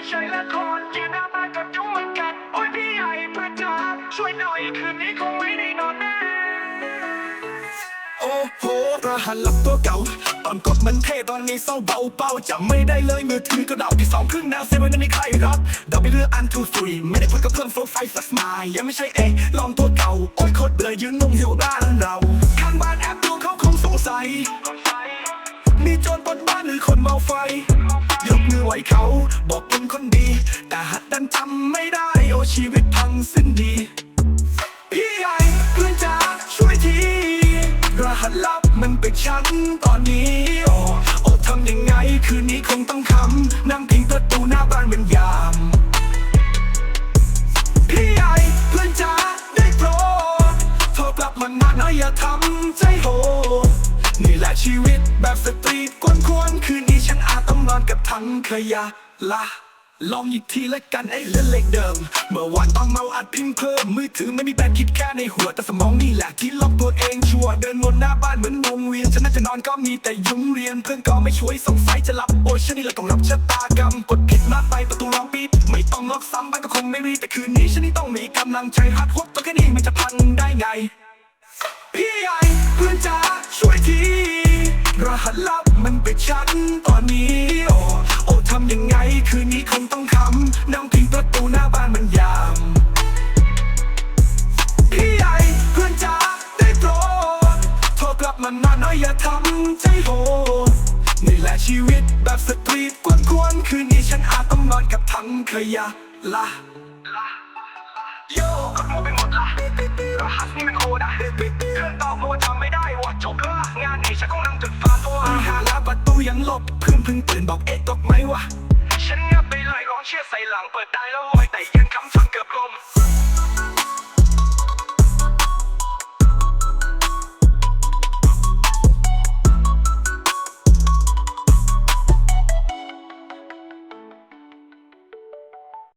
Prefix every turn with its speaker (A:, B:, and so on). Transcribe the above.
A: ไม่ใช่ละครยืนหน้าบ้านกับยุงมันกัดโอ้ยพี่ใหญ่เพื่อนจ๋าช่วยหน่อยคืนนี้คงไม่ได้นอนแน่
B: โอ้โหรหัสลับตัวเก่า ตอนกดมันเท่ตอนนี้เศร้าเบาเบาจำไม่ได้เลยมือถือก็ดับที่สองครึ่งแนวเซเว่นนั้นไม่ใครรับดับไปเรื่องอันทูฟรีไม่ได้พูดกับเพื่อนโฟร์ไฟสักมายยังไม่ใช่เอลองตัวเก่า โอ้ยโคตรเบื่อยืนนุ่งหิวบ้านเราข้างบ้านแอบดูเขาคงสงสัย มีโจรปนบ้านหรือคนเมาไฟ ยเขาบอกเป็นคนดี แต่หัดดันจำไม่ได้ โอ้ชีวิตพังสิ้นดี พี่ใหญ่เพื่อนจ๋าช่วยทีรหัสลับมันเป็นฉันตอนนี้ โอ้โอ้ทำยังไงคืนนี้คงต้องคำนั่งพิงประตูหน้าบ้านเป็นยาม พี่ใหญ่เพื่อนจ๋าได้โปรดโทรกลับมาหน่อยอย่าทำใจโหนี่แหละชีวิตแบบส นอนกับถังขยะละลองอีกทีละกันไอ้เรื่เล็กเดิม เมื่อวานต้อนเมาอัดพิมพ์เพิ่ม มือถือไม่มีแบตคิดแค่ในหัว แต่สมองนี่แหละที่ล็อกตัวเองชัวร์เดินวนหน้าบ้านเหมือนวงเวียน ฉันน่าจะนอนก็มีแต่ยุ่งเรียน เพื่อนก็ไม่ช่วยสงสัยจะหลับ โอ้ฉันนี่แหละต้องรับชะตากรรม กดผิดมากไปประตูร้องปิด ไม่ต้องล็อกซ้ำบ้านก็คงไม่รีแต่คืนนี้ฉันนี่ต้องมีกำลังใจฮัดฮุบตัวแค่นี้ รหัสลับมันเป็นฉันตอนนี้โอ้โอ้ทำยังไงคืนนี้คงต้องคำนั่งพิงประตูหน้าบ้านมันยามพี่ใหญ่เพื่อนจ๋าได้โปรดโทรกลับมานานน่อยอย่าทำใจโหดนี่แหละชีวิตแบบสตรีทกวนๆคืนนี้ฉันอาจต้องนอนกับถังขยะละ
A: โยกดมัวไปหมดละรหั
B: ยังลบเพื่อนเพิ่งตื่นบอกเอ๊ะตกไหมวะ
A: ฉันงับไปเลยร้องเชื่อใส่หลังเปิดได้แล้วลอยแต่ยังคำสั่งเกือบลม